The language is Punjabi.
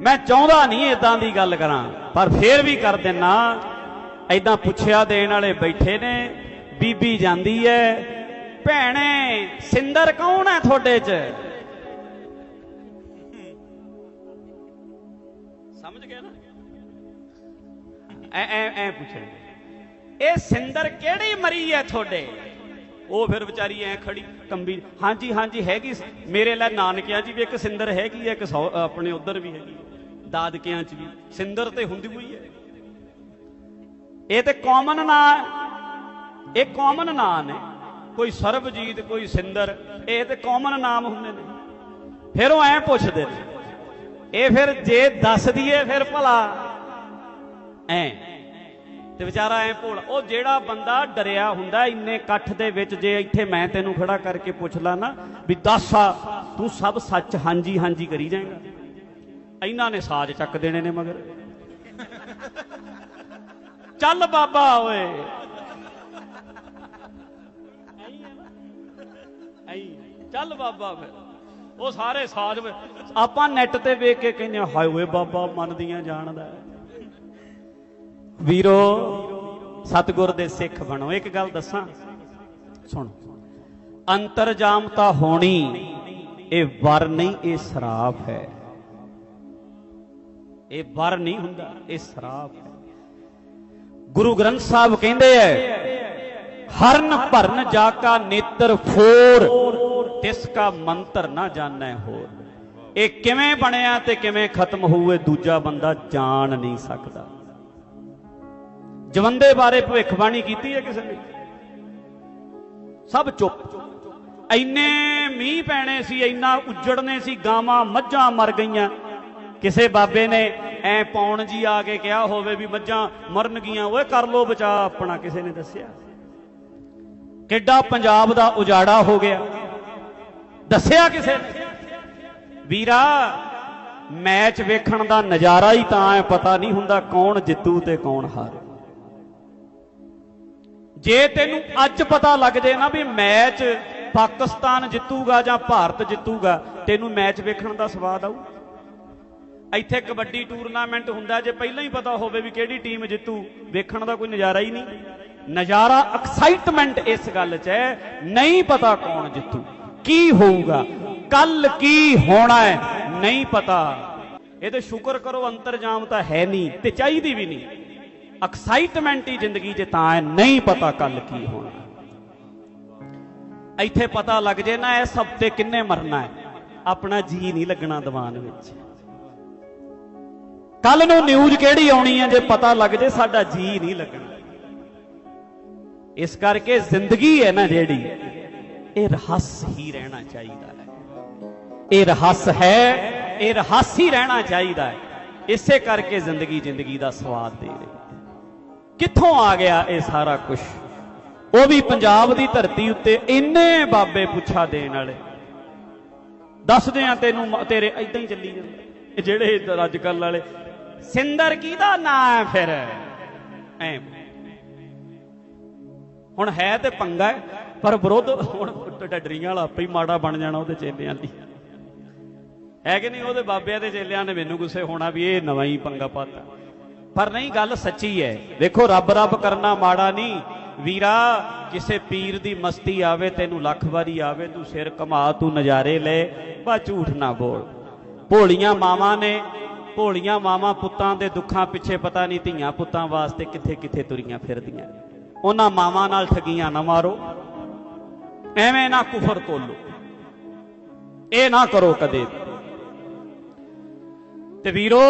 ਮੈਂ ਚਾਹੁੰਦਾ ਨਹੀਂ ਇਦਾਂ ਦੀ ਗੱਲ ਕਰਾਂ, ਪਰ ਫੇਰ ਵੀ ਕਰ ਦਿੰਨਾ। ਐਦਾਂ ਪੁੱਛਿਆ ਦੇਣ ਵਾਲੇ ਬੈਠੇ ਨੇ, ਬੀਬੀ ਜਾਂਦੀ ਐ, ਭੈਣੇ, ਸਿੰਦਰ ਕੌਣ ਹੈ ਤੁਹਾਡੇ 'ਚ? ਸਮਝ ਗਏ ਨਾ? ਐ ਐ ਐ ਪੁੱਛਣ ਇਹ ਸਿੰਦਰ ਕਿਹੜੀ ਮਰੀ ਐ ਤੁਹਾਡੇ? ਉਹ ਫਿਰ ਵਿਚਾਰੀ ਐ ਖੜੀ, ਕੰਬੀ, ਹਾਂਜੀ ਹਾਂਜੀ, ਹੈਗੀ ਮੇਰੇ ਲੈ ਨਾਨਕਿਆਂ 'ਚ ਵੀ ਇੱਕ ਸਿੰਦਰ ਹੈਗੀ ਐ, ਇੱਕ ਆਪਣੇ ਉਧਰ ਵੀ ਹੈਗੀ ਦਾਦਕਿਆਂ 'ਚ ਵੀ, ਸਿੰਦਰ ਤੇ ਹੁੰਦੀ ਹੋਈ ਐ। ਇਹ ਤੇ ਕਾਮਨ ਨਾਂ ਇਹ ਕਾਮਨ ਨਾਂ ਨੇ, ਕੋਈ ਸਰਬਜੀਤ, ਕੋਈ ਸਿੰਦਰ, ਇਹ ਤੇ ਕਾਮਨ ਨਾਮ ਹੁੰਦੇ ਨੇ। ਫਿਰ ਉਹ ਐ ਪੁੱਛਦੇ ਨੇ, ਇਹ ਫਿਰ ਜੇ ਦੱਸ ਦਈਏ ਫਿਰ ਭਲਾ ਐ। ਤੇ ਵਿਚਾਰਾ ਐ ਭੋਲਾ। ਉਹ ਜਿਹੜਾ ਬੰਦਾ ਡਰਿਆ ਹੁੰਦਾ ਇੰਨੇ ਇਕੱਠ ਦੇ ਵਿੱਚ ਜੇ ਇੱਥੇ ਮੈਂ ਤੈਨੂੰ ਖੜਾ ਕਰਕੇ ਪੁੱਛ ਲਾ ਨਾ ਵੀ ਦੱਸ ਆ, ਤੂੰ ਸਭ ਸੱਚ ਹਾਂਜੀ ਹਾਂਜੀ ਕਰੀ ਜਾਏਗਾ। ਇਹਨਾਂ ਨੇ ਸਾਜ਼ ਚੱਕ ਦੇਣੇ ਨੇ ਮਗਰ। ਚੱਲ ਬਾਬਾ ਓਏ। ਐਂ ਚੱਲ ਬਾਬਾ ਫਿਰ। ਉਹ ਸਾਰੇ ਸਾਜ਼ ਆਪਾਂ ਨੈਟ ਤੇ ਵੇਖ ਕੇ ਕਹਿੰਦੇ ਹਾਏ ਓਏ ਬਾਬਾ ਮੰਨਦੀਆਂ ਜਾਣਦਾ ਵੀਰੋ, ਸਤਿਗੁਰ ਦੇ ਸਿੱਖ ਬਣੋ। ਇੱਕ ਗੱਲ ਦੱਸਾਂ। ਸੁਣ। ਅੰਤਰਜਾਮਤਾ ਹੋਣੀ, ਇਹ ਵਰ ਨਹੀਂ, ਇਹ ਸਰਾਪ ਹੈ। ਇਹ ਵਰ ਨਹੀਂ ਹੁੰਦਾ, ਇਹ ਸਰਾਪ ਹੈ। ਗੁਰੂ ਗ੍ਰੰਥ ਸਾਹਿਬ ਕਹਿੰਦੇ ਐ, ਹਰਨ ਭਰਨ ਜਾ ਕਾ ਨੇਤਰ ਫੋਰ, ਤਿਸ ਕਾ ਮੰਤਰ ਨਾ ਜਾਣੈ ਹੋਰ। ਇਹ ਕਿਵੇਂ ਬਣਿਆ ਤੇ ਕਿਵੇਂ ਖਤਮ ਹੋਊਏ ਦੂਜਾ ਬੰਦਾ ਜਾਣ ਨਹੀਂ ਸਕਦਾ। ਜਵੰਦੇ ਬਾਰੇ ਭਵਿੱਖਬਾਣੀ ਕੀਤੀ ਹੈ ਕਿਸੇ ਨੇ? ਸਭ ਚੁੱਪ। ਐਨੇ ਮੀਂਹ ਪੈਣੇ ਸੀ ਇੰਨਾ ਉੱਜੜਨੇ ਸੀ, ਗਾਵਾਂ ਮੱਝਾਂ ਮਰ ਗਈਆਂ। ਕਿਸੇ ਬਾਬੇ ਨੇ ਐ ਪੌਣ ਜੀ ਆ ਕੇ ਕਿਹਾ ਹੋਵੇ ਵੀ ਮੱਝਾਂ ਮਰਨਗੀਆਂ ਓਏ ਕਰ ਲੋ ਬਚਾ, ਆਪਣਾ ਕਿਸੇ ਨੇ ਦੱਸਿਆ। ਕਿੱਡਾ ਪੰਜਾਬ ਦਾ ਉਜਾੜਾ ਹੋ ਗਿਆ। ਦੱਸਿਆ ਕਿਸੇ ਨੇ? ਵੀਰਾ, ਮੈਚ ਵੇਖਣ ਦਾ ਨਜ਼ਾਰਾ ਹੀ ਤਾਂ ਹੈ ਪਤਾ ਨਹੀਂ ਹੁੰਦਾ ਕੌਣ ਜਿੱਤੂ ਤੇ ਕੌਣ ਹਾਰੇ। ਜੇ ਤੈਨੂੰ ਅੱਜ ਪਤਾ ਲੱਗ ਜੇ ਨਾ ਵੀ ਮੈਚ ਪਾਕਿਸਤਾਨ ਜਿੱਤੂਗਾ ਜਾਂ ਭਾਰਤ ਜਿੱਤੂਗਾ, ਤੈਨੂੰ ਮੈਚ ਵੇਖਣ ਦਾ ਸਵਾਦ ਆਊ? ਇੱਥੇ ਕਬੱਡੀ ਟੂਰਨਾਮੈਂਟ ਹੁੰਦਾ, ਜੇ ਪਹਿਲਾਂ ਹੀ ਪਤਾ ਹੋਵੇ ਵੀ ਕਿਹੜੀ ਟੀਮ ਜਿੱਤੂ, ਵੇਖਣ ਦਾ ਕੋਈ ਨਜ਼ਾਰਾ ਹੀ ਨਹੀਂ। ਨਜ਼ਾਰਾ ਐਕਸਾਈਟਮੈਂਟ ਇਸ ਗੱਲ 'ਚ ਹੈ, ਨਹੀਂ ਪਤਾ ਕੌਣ ਜਿੱਤੂ, ਕੀ ਹੋਊਗਾ, ਕੱਲ ਕੀ ਹੋਣਾ ਹੈ, ਨਹੀਂ ਪਤਾ। ਇਹ ਤੇ ਸ਼ੁਕਰ ਕਰੋ, ਅੰਤਰਜਾਮ ਤਾਂ ਹੈ ਨਹੀਂ ਤੇ ਚਾਹੀਦੀ ਵੀ ਨਹੀਂ। ਐਕਸਾਈਟਮੈਂਟ ਹੀ ਜ਼ਿੰਦਗੀ 'ਚ ਤਾਂ ਹੈ, ਨਹੀਂ ਪਤਾ ਕੱਲ ਕੀ ਹੋਣਾ। ਇੱਥੇ ਪਤਾ ਲੱਗ ਜੇ ਨਾ ਇਸ ਹਫ਼ਤੇ ਕਿੰਨੇ ਮਰਨਾ ਹੈ। ਆਪਣਾ ਜੀ ਨਹੀਂ ਲੱਗਣਾ ਦੀਵਾਨ ਵਿੱਚ। ਕੱਲ ਨੂੰ ਨਿਊਜ਼ ਕਿਹੜੀ ਆਉਣੀ ਹੈ ਜੇ ਪਤਾ ਲੱਗ ਜੇ ਸਾਡਾ ਜੀ ਨਹੀਂ ਲੱਗਣਾ। ਇਸ ਕਰਕੇ ਜ਼ਿੰਦਗੀ ਹੈ ਨਾ ਜਿਹੜੀ, ਇਹ ਰਹੱਸ ਹੀ ਰਹਿਣਾ ਚਾਹੀਦਾ ਹੈ। ਇਹ ਰਹੱਸ ਹੈ, ਇਹ ਰਹੱਸ ਹੀ ਰਹਿਣਾ ਚਾਹੀਦਾ ਹੈ। ਇਸੇ ਕਰਕੇ ਜ਼ਿੰਦਗੀ ਜ਼ਿੰਦਗੀ ਦਾ ਸਵਾਦ ਦੇ ਰਹੀ। ਕਿੱਥੋਂ ਆ ਗਿਆ ਇਹ ਸਾਰਾ ਕੁਝ ਉਹ ਵੀ ਪੰਜਾਬ ਦੀ ਧਰਤੀ ਉੱਤੇ ਇੰਨੇ ਬਾਬੇ ਪੁੱਛਾ ਦੇਣ ਵਾਲੇ। ਦੱਸਦੇ ਆ ਤੈਨੂੰ ਤੇਰੇ ਇਦਾਂ ਹੀ ਚੱਲੀ ਜਾਂਦਾ। ਜਿਹੜੇ ਅੱਜ ਕੱਲ ਵਾਲੇ, ਸਿੰਦਰ ਕਿਹਦਾ ਨਾਂ ਹੈ ਫਿਰ? ਐ। ਹੁਣ ਹੈ ਤੇ ਪੰਗਾ ਪਰ ਵਿਰੋਧ ਹੁਣ ਡੱਡਰੀਆਂ ਵਾਲਾ ਆਪੇ ਹੀ ਮਾੜਾ ਬਣ ਜਾਣਾ ਉਹਦੇ ਚੇਲਿਆਂ ਲਈ। ਹੈ ਕਿ ਨਹੀਂ? ਉਹਦੇ ਬਾਬਿਆਂ ਦੇ ਚੇਲਿਆਂ ਨੇ ਮੈਨੂੰ ਗੁੱਸੇ ਹੋਣਾ ਵੀ ਇਹ ਨਵਾਂ ਹੀ ਪੰਗਾ ਪਾਤਾ। ਪਰ ਨਹੀਂ, ਗੱਲ ਸੱਚੀ ਹੈ। ਵੇਖੋ, ਰੱਬ ਰੱਬ ਕਰਨਾ ਮਾੜਾ ਨਹੀਂ। ਵੀਰਾ, ਕਿਸੇ ਪੀਰ ਦੀ ਮਸਤੀ ਆਵੇ, ਤੈਨੂੰ ਲੱਖ ਵਾਰੀ ਆਵੇ, ਤੂੰ ਸਿਰ ਕਮਾ ਤੂੰ ਨਜ਼ਾਰੇ ਲੈ ਬਾ ਝੂਠ ਨਾ ਬੋਲ। ਭੋਲੀਆਂ ਮਾਵਾਂ ਨੇ, ਭੋਲੀਆਂ ਮਾਵਾਂ ਪੁੱਤਾਂ ਦੇ ਦੁੱਖਾਂ ਪਿੱਛੇ ਪਤਾ ਨਹੀਂ ਧੀਆਂ ਪੁੱਤਾਂ ਵਾਸਤੇ ਕਿੱਥੇ ਕਿੱਥੇ ਤੁਰੀਆਂ ਫਿਰਦੀਆਂ। ਉਹਨਾਂ ਮਾਵਾਂ ਨਾਲ ਠਗੀਆਂ ਨਾ ਮਾਰੋ। ਐਵੇਂ ਨਾ ਕੁਫਰ ਤੋਲੋ। ਇਹ ਨਾ ਕਰੋ ਕਦੇ ਤੇ ਵੀਰੋ